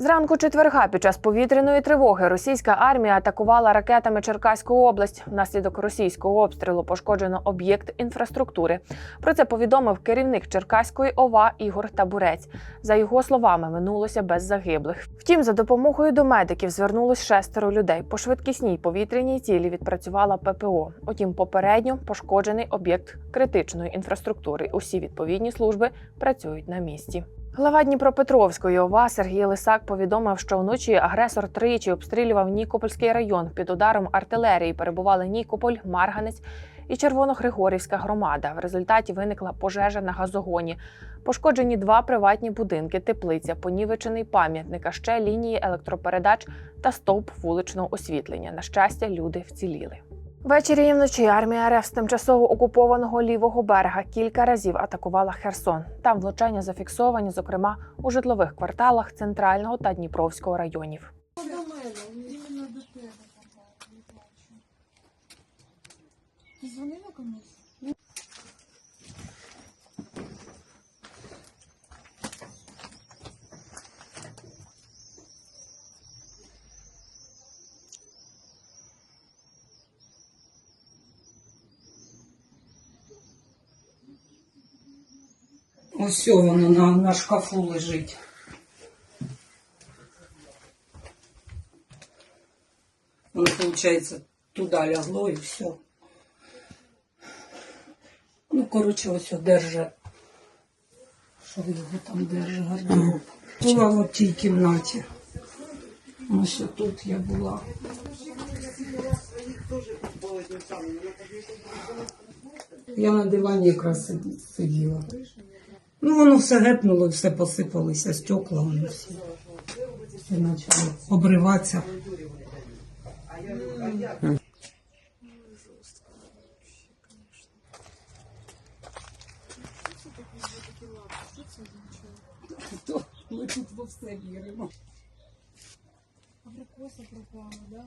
Зранку четверга під час повітряної тривоги російська армія атакувала ракетами Черкаську область. Внаслідок російського обстрілу пошкоджено об'єкт інфраструктури. Про це повідомив керівник Черкаської ОВА Ігор Табурець. За його словами, минулося без загиблих. Втім, за допомогою до медиків звернулось шестеро людей. По швидкісній повітряній цілі відпрацювала ППО. Утім, попередньо пошкоджений об'єкт критичної інфраструктури. Усі відповідні служби працюють на місці. Глава Дніпропетровської ОВА Сергій Лисак повідомив, що вночі агресор тричі обстрілював Нікопольський район. Під ударом артилерії перебували Нікополь, Марганець і Червоногригорівська громада. В результаті виникла пожежа на газогоні. Пошкоджені два приватні будинки, теплиця, понівечений пам'ятник, а ще лінії електропередач та стовп вуличного освітлення. На щастя, люди вціліли. Ввечері і вночі армія РФ з тимчасово окупованого лівого берега кілька разів атакувала Херсон. Там влучання зафіксовані, зокрема у житлових кварталах центрального та Дніпровського районів. Дзвонила комусь? Ось воно на, на шкафу лежить. Воно, виходить, туди лягло і все. Ну, коротше, ось держи. Що його там держи гардероб. Була в тій кімнаті. Ось тут я була. Я на дивані якраз сиділа. Ну, воно все гепнуло, все посипалося, стекла, воно всі. Все почало обриватися. То Ми тут во все віримо. Абрикоса пропала, да?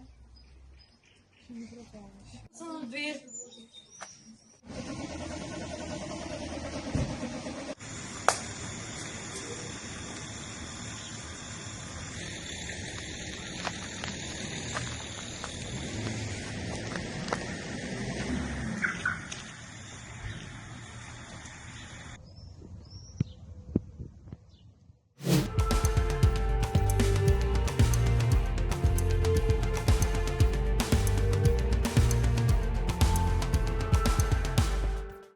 Чи не пропала?